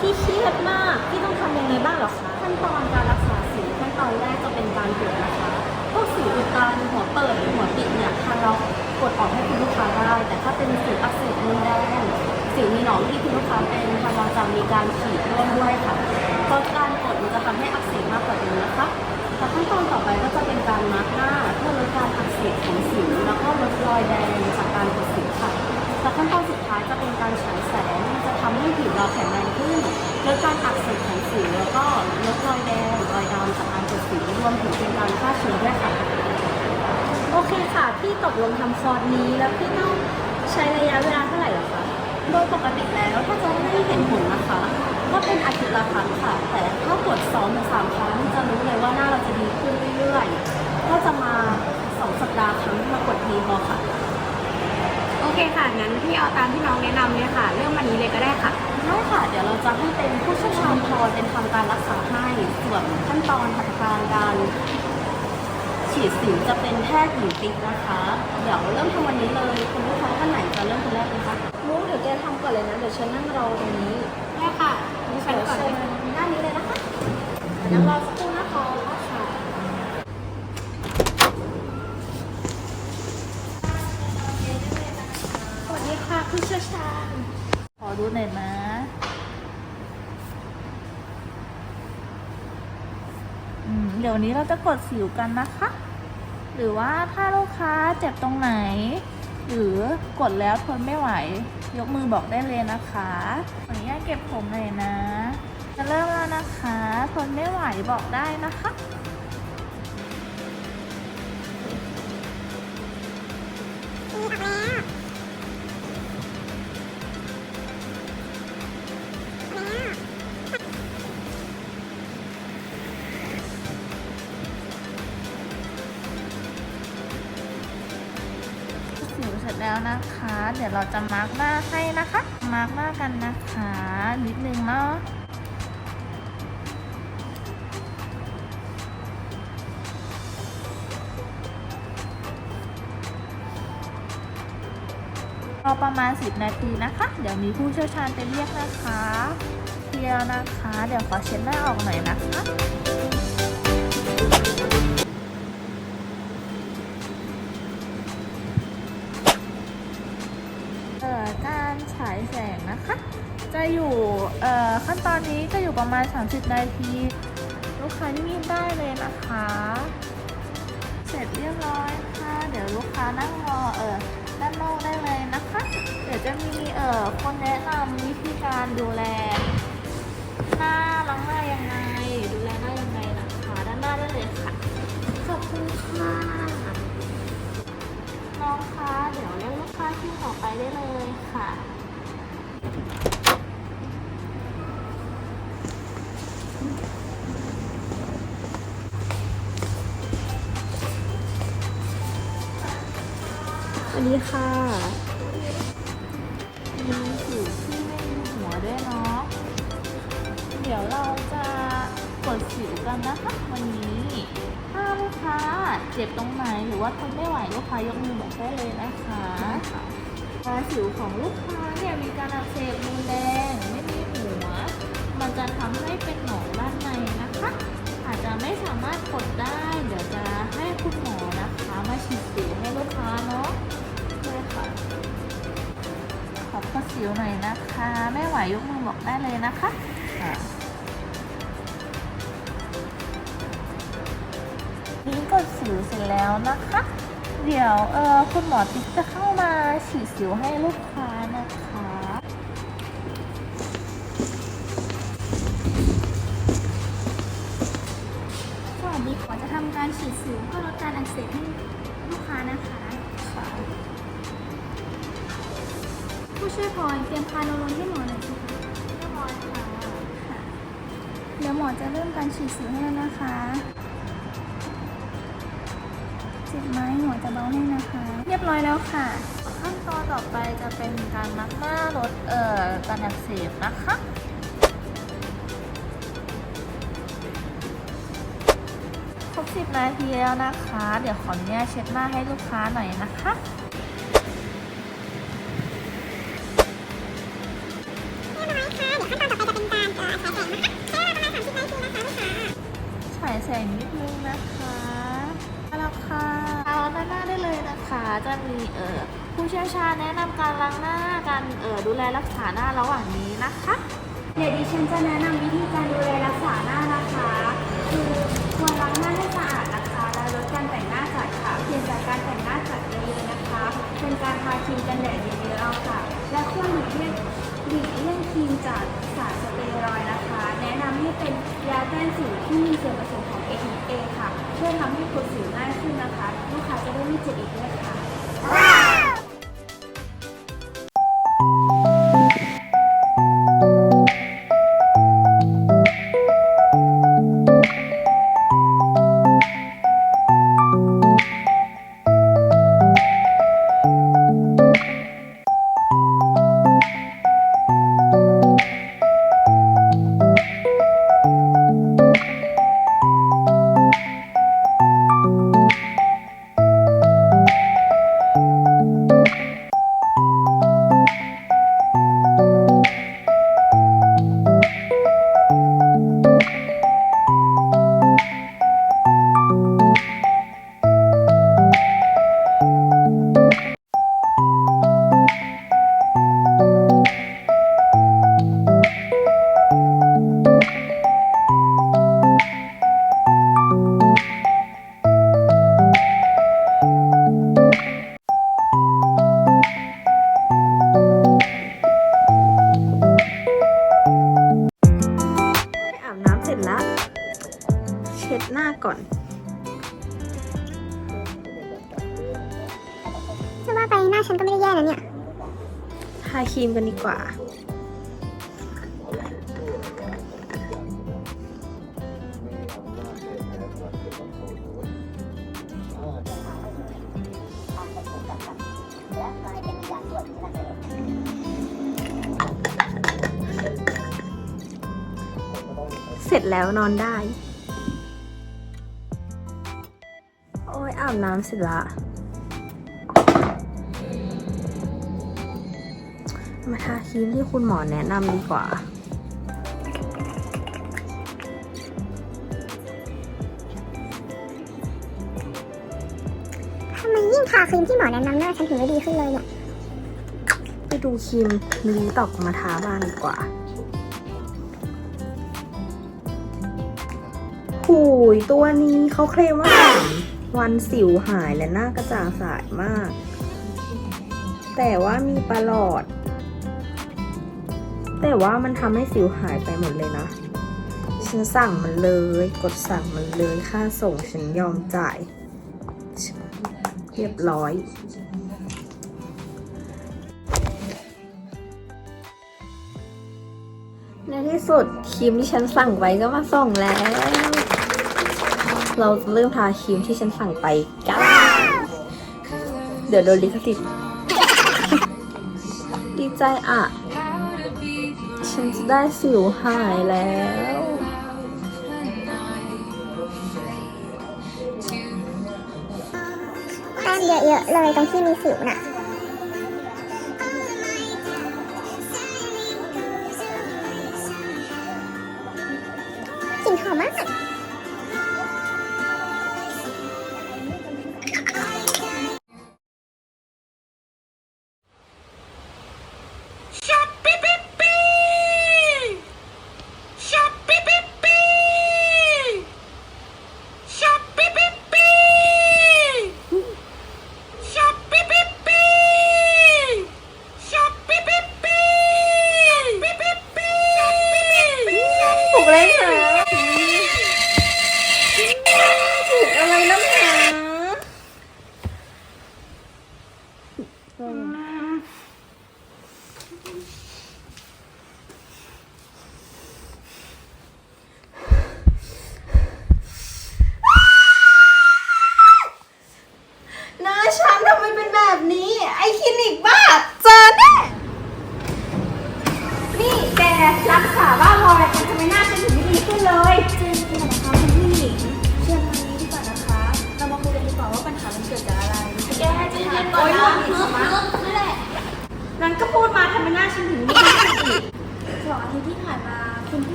พี่เครียดมาก พี่ต้องทำยังไงบ้างเหรอคะ ขั้นตอนการรักษาสิวขั้นตอนแรกจะเป็นการตรวจนะคะพวกสิวอุดตันหัวเปิดหรือหัวปิดเนี่ยทางเรากดออกให้คุณลูกค้าได้ แต่ถ้าเป็นสิวอักเสบรุนแรงสิวมีหนองที่คุณลูกค้าเป็นทางเราจะมีการฉีดร่วมด้วยค่ะเพราะการกดมันจะทำให้อักเสบมากกว่าเดิมนะคะแต่ขั้นตอนต่อไปก็จะเป็นการมาร์กหน้าเพื่อลดการอักเสบของสิวแล้วก็ลดรอยแดงจากการกดสิวค่ะและขั้นตอนสุดท้ายจะเป็นการฉาย พี่ตกลงทำคอร์สนี้แล้วพี่ต้องใช้ระยะเวลาเท่าไหร่หรอคะ โดยปกติแล้วถ้าจะให้เห็นผลนะคะ ก็เป็นอาทิตย์ละครั้งค่ะ แต่ถ้ากด2อถึงสามครั้งจะรู้เลยว่าหน้าเราจะดีขึ้นเรื่อยๆ ก็จะมาสองสัปดาห์ครั้งมากดทีพอค่ะ โอเคค่ะ งั้นพี่เอาตามที่น้องแนะนำเลยค่ะ เริ่มวันนี้เลยก็ได้ค่ะ ได้ค่ะ เดี๋ยวเราจะให้เป็นผู้เชี่ยวชาญพอเป็นทำการรักษาให้ส่วนขั้นตอนหัตถการการ ฉีดสิวจะเป็นแพทย์หญิงติ๊กนะคะ เดี๋ยวเริ่มทำวันนี้เลย คุณลูกค้าท่านไหนจะเริ่มคนแรกเลยคะมุ้งเดี๋ยวแกทำก่อนเลยนะ เดี๋ยวฉันนั่งรอตรงนี้ได้ค่ะดิฉันเดี๋ยวก่อนเชิเลญยด้านนี้เลยนะคะเดี๋ยวนั่งรอสักครู่นะคะค่ะสวัสดีค่ะผู้เชี่ยวชาญขอดูหน่อยนะ อืม เดี๋ยวนี้เราจะกดสิวกันนะคะ หรือว่าถ้าลูกค้าเจ็บตรงไหน หรือกดแล้วทนไม่ไหว ยกมือบอกได้เลยนะคะขออนุญาตเก็บผมเลยนะ จะเริ่มแล้วนะคะ ทนไม่ไหวบอกได้นะคะ แล้วนะคะ เดี๋ยวเราจะมาร์กหน้าให้นะคะ มาร์กหน้ากันนะคะ นิดนึงเนาะรอประมาณ 10 นาทีนะคะ เดี๋ยวมีผู้เชี่ยวชาญไปเรียกนะคะ เดียวนะคะ เดี๋ยวขอเช็ดหน้าออกหน่อยนะคะ นะคะ จะอยู่ขั้นตอนนี้จะอยู่ประมาณ 30 นาที ลูกค้านิ่ได้เลยนะคะ เสร็จเรียบร้อยค่ะ เดี๋ยวลูกค้านั่งรอเออด้านนอกได้เลยนะคะ เดี๋ยวจะมีเอ่อคนแนะนำวิธีการดูแล หน้าล้างหน้ายังไง ดูแลหน้ายังไงนะคะด้านหน้าได้เลยค่ะขอบคุณค่ะน้องคะเดี๋ยวเรียกลูกค้าที่ต่อไปได้เลยค่ะ สวัสดีค่ะมีสิวที่ไม่มีหัวด้วยเนาะ เดี๋ยวเราจะกดสิวกันนะคะวันนี้ ถ้าลูกค้าเจ็บตรงไหนหรือว่าทนไม่ไหวลูกค้ายกมือบอกได้เลยนะคะถ้าสิวของลูกค้าเนี่ยมีการอักเสบรุนแรงไม่มีหัว มันจะทำให้เป็นหนองด้านในนะคะ อาจจะไม่สามารถกด อบกระสิวหน่อยนะคะ ไม่ไหวยกมือบอกได้เลยนะคะอะนี่กดสิวเสร็จแล้วนะคะ เดี๋ยวเออคุณหมอติ๊กจะเข้ามาฉีดสิวให้ลูกค้านะคะสวัสดีขอจะทำการฉีดสิวเพื่อลดการอักเสบให้ลูกค้านะคะ ผู้ช่วยพอยเตรียมพาโนโลนให้หมอหน่อยสิคะค่ะเดี๋ยวหมอจะเริ่มการฉีดสีให้แล้วนะคะเจ็บไหมหมอจะเบาให้นะคะ เรียบร้อยแล้วค่ะ ขั้นตอนต่อไปจะเป็นการมัดหน้าลดเอ่อการอักเสบนะคะ ครบ10นาทีแล้วนะคะ เดี๋ยวขออนุญาตเช็ดหน้าให้ลูกค้าหน่อยนะคะ จะมีเอ่อผู้เชี่ยวชาญแนะนำการล้างหน้าการเอ่อดูแลรักษาหน้าระหว่างนี้นะคะ เดี๋ยวดิฉันจะแนะนำวิธีการดูแลรักษาหน้านะคะ คือควรล้างหน้าให้สะอาดนะคะ และลดการแต่งหน้าจัดค่ะเปลี่ยนจากการแต่งหน้าจัดเยอะๆนะคะ เป็นการทาครีมกันแดดเยอะๆเอาค่ะ และควรหลีกเลี่ยงหลีกเลี่ยงครีมจากสารสเตียรอยด์นะคะ แนะนำให้เป็นยาแก้สิวที่มีส่วนผสมของ AHA ค่ะช่วยทำให้กดสิวง่ายขึ้นนะคะ ลูกค้าจะได้ไม่เจ็บอีกด้วยค่ะ ก่อนจะว่าไปหน้าฉันก็ไม่ได้แย่นะเนี่ย ทาครีมกันดีกว่า เสร็จแล้วนอนได้ อ้ยอาบน้ำเสร็จละ มาทาครีมที่คุณหมอแนะนำดีกว่าทำไมยิ่งทาครีมที่หมอแนะนำหน้าฉันถึงไม่ดีขึ้นเลยเนี่ยไปดูครีมมิลิตอกมาทาบ้างดีกว่าหูยตัวนี้เขาเคลมว่าสาม วันสิวหายและหน้ากระจ่างใสมาก แต่ว่ามีประหลอด แต่ว่ามันทำให้สิวหายไปหมดเลยนะ ฉันสั่งมันเลย กดสั่งมันเลยค่าส่งฉันยอมจ่าย เรียบร้อยในที่สุดครีมที่ฉันสั่งไว้ก็มาส่งแล้ว เราจะเริ่มทาครีมที่ฉันสั่งไปกันเดี๋ยวโดนลิขสิทธิ์ดีใจอะ ฉันจะได้สิวหายแล้วแต้มเยอะๆเลยตรงที่มีสิวน่ะ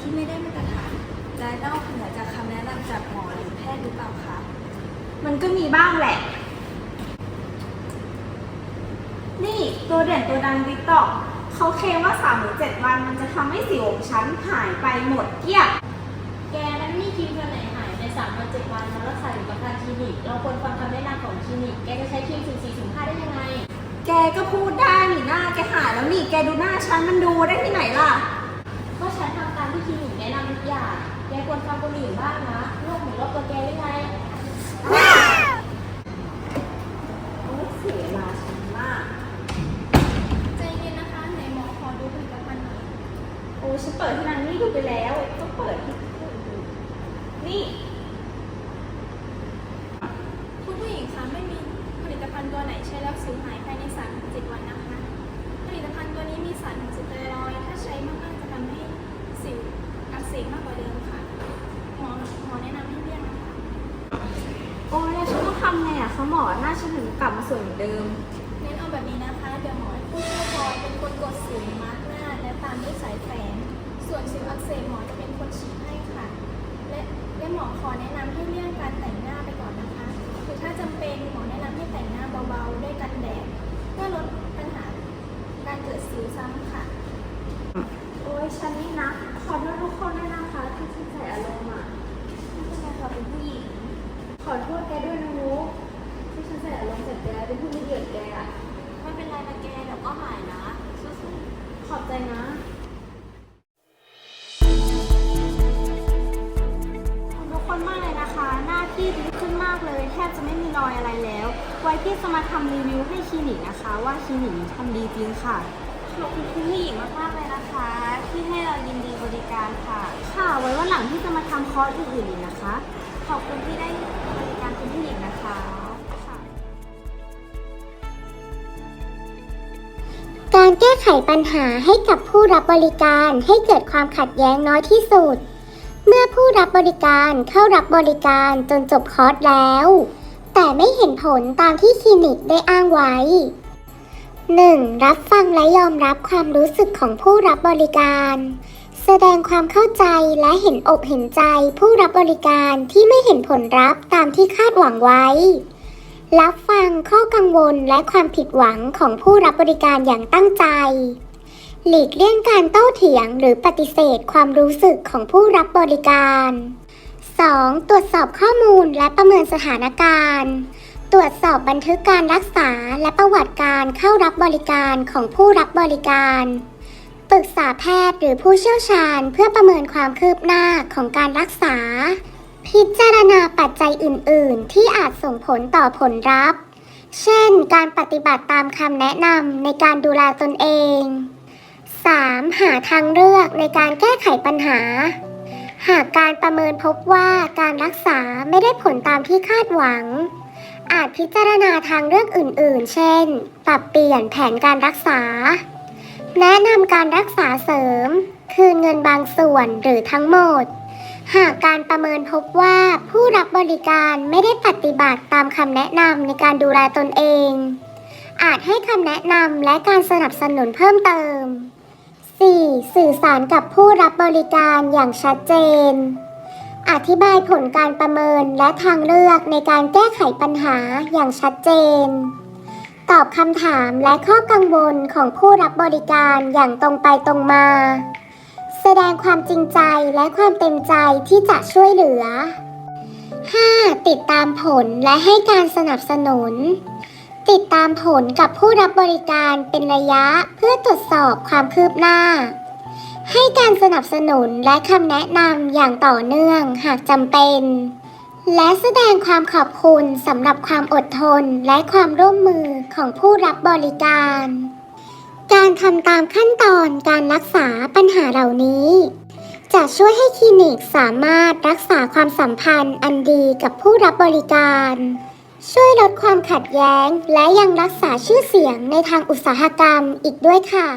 ที่ไม่ได้มาตรฐานและนอกเหนือจากคำแนะนำจากหมอหรือแพทย์หรือเปล่าคะ มันก็มีบ้างแหละ นี่ตัวเด่นตัวดังติ๊กต็อกเขาเคลมว่า3หรือ7วันมันจะทำให้สิวของฉันหายไปหมดเกลี้ยงแกนั้นมีครีมตัวไหนหายใน3วัน7วันมารักษาอยู่กับทางคลินิก เราควรฟังคำแนะนำของคลินิก แกจะใช้ครีม0 4 0 5ได้ยังไง แกก็พูดได้นี่หน้าแกหายแล้วนี่แกดูหน้าฉันมันดูได้ที่ไหนล่ะก็ ฉันทำตามที่คลินิกแนะนำทุกอย่างแกควรฟังคนอื่นบ้างนะโลกหมุนรอบตัวแกได้ไงโอ้ยเสียเวลาฉันมาก ใจเย็นนะคะไหนหมอขอดูผลิตภัณฑ์หน่อยโอ้ยฉันเปิดที่นันนี่ดูไปแล้วก็เปิดที่นี่คุณผู้หญิงคะไม่มีผลิตภัณฑ์ตัวไหนใช้แล้วสิวหาย หมอหน้าฉันถึงกลับมาสวยเหมือนเดิมเน้นเอาแบบนี้นะคะ เดี๋ยวหมอให้ผู้ช่วยคอยเป็นคนกดสิวมาร์กหน้า และตามด้วยสายแฝง ส่วนสิวอักเสบหมอจะเป็นคนฉีดให้ค่ะ และและหมอขอแนะนำให้เลี่ยงการแต่งหน้าไปก่อนนะคะ คือถ้าจำเป็นหมอแนะนำให้แต่งหน้าเบาๆ ด้วยกันแดด เพื่อลดปัญหาการเกิดสิวซ้ำค่ะ โอ้ยฉันนี่นะ ขอโทษทุกคนด้วยนะคะที่ฉันใส่อารมณ์อะไม่เป็นไรค่ะเป็นผู้หญิง ขอโทษแกด้วยนะนุ๊กที่ฉันใส่อารมณ์ใส่แกเป็นผู้มีเดือดแกอะไม่เป็นไรนะแกเดี๋ยวก็หายนะสู้ขอบใจนะขอบทุกคนมากเลยนะคะ หน้าพี่ดีขึ้นมากเลยแทบจะไม่มีรอยอะไรแล้ว ไว้พี่จะมาทำรีวิวให้คลินิกนะคะ ว่าคลินิกนี้ทำดีจริงค่ะๆขอบคุณคุณผู้หญิงมากๆเลยนะคะ ที่ให้เรายินดีบริการค่ะ ค่ะ ไว้วันหลังพี่จะมาทำคอร์สอื่นๆอีกนะคะ ขอบคุณที่ได้บริการคุณผู้หญิงนะคะค่ะ การแก้ไขปัญหาให้กับผู้รับบริการให้เกิดความขัดแย้งน้อยที่สุด เมื่อผู้รับบริการเข้ารับบริการจนจบคอร์สแล้ว แต่ไม่เห็นผลตามที่คลินิกได้อ้างไว้ 1. รับฟังและยอมรับความรู้สึกของผู้รับบริการ แสดงความเข้าใจและเห็นอกเห็นใจผู้รับบริการที่ไม่เห็นผลลัพธ์ตามที่คาดหวังไว้ รับฟังข้อกังวลและความผิดหวังของผู้รับบริการอย่างตั้งใจ หลีกเลี่ยงการโต้เถียงหรือปฏิเสธความรู้สึกของผู้รับบริการ 2. ตรวจสอบข้อมูลและประเมินสถานการณ์ ตรวจสอบบันทึกการรักษาและประวัติการเข้ารับบริการของผู้รับบริการ ปรึกษาแพทย์หรือผู้เชี่ยวชาญเพื่อประเมินความคืบหน้าของการรักษา พิจารณาปัจจัยอื่น ๆ ที่อาจส่งผลต่อผลลัพธ์ เช่น การปฏิบัติตามคำแนะนำในการดูแลตนเอง 3. หาทางเลือกในการแก้ไขปัญหา หากการประเมินพบว่าการรักษาไม่ได้ผลตามที่คาดหวัง อาจพิจารณาทางเลือกอื่น ๆ เช่น ปรับเปลี่ยนแผนการรักษา แนะนำการรักษาเสริม คืนเงินบางส่วนหรือทั้งหมด หากการประเมินพบว่าผู้รับบริการไม่ได้ปฏิบัติตามคำแนะนำในการดูแลตนเอง อาจให้คำแนะนำและการสนับสนุนเพิ่มเติม 4. สื่อสารกับผู้รับบริการอย่างชัดเจน อธิบายผลการประเมินและทางเลือกในการแก้ไขปัญหาอย่างชัดเจน ตอบคำถามและข้อกังวลของผู้รับบริการอย่างตรงไปตรงมา แสดงความจริงใจและความเต็มใจที่จะช่วยเหลือ 5. ติดตามผลและให้การสนับสนุน ติดตามผลกับผู้รับบริการเป็นระยะเพื่อตรวจสอบความคืบหน้า ให้การสนับสนุนและคำแนะนำอย่างต่อเนื่องหากจำเป็น และแสดงความขอบคุณสำหรับความอดทนและความร่วมมือของผู้รับบริการ การทำตามขั้นตอนการรักษาปัญหาเหล่านี้ จะช่วยให้คลินิกสามารถรักษาความสัมพันธ์อันดีกับผู้รับบริการ ช่วยลดความขัดแย้ง และยังรักษาชื่อเสียงในทางอุตสาหกรรมอีกด้วยค่ะ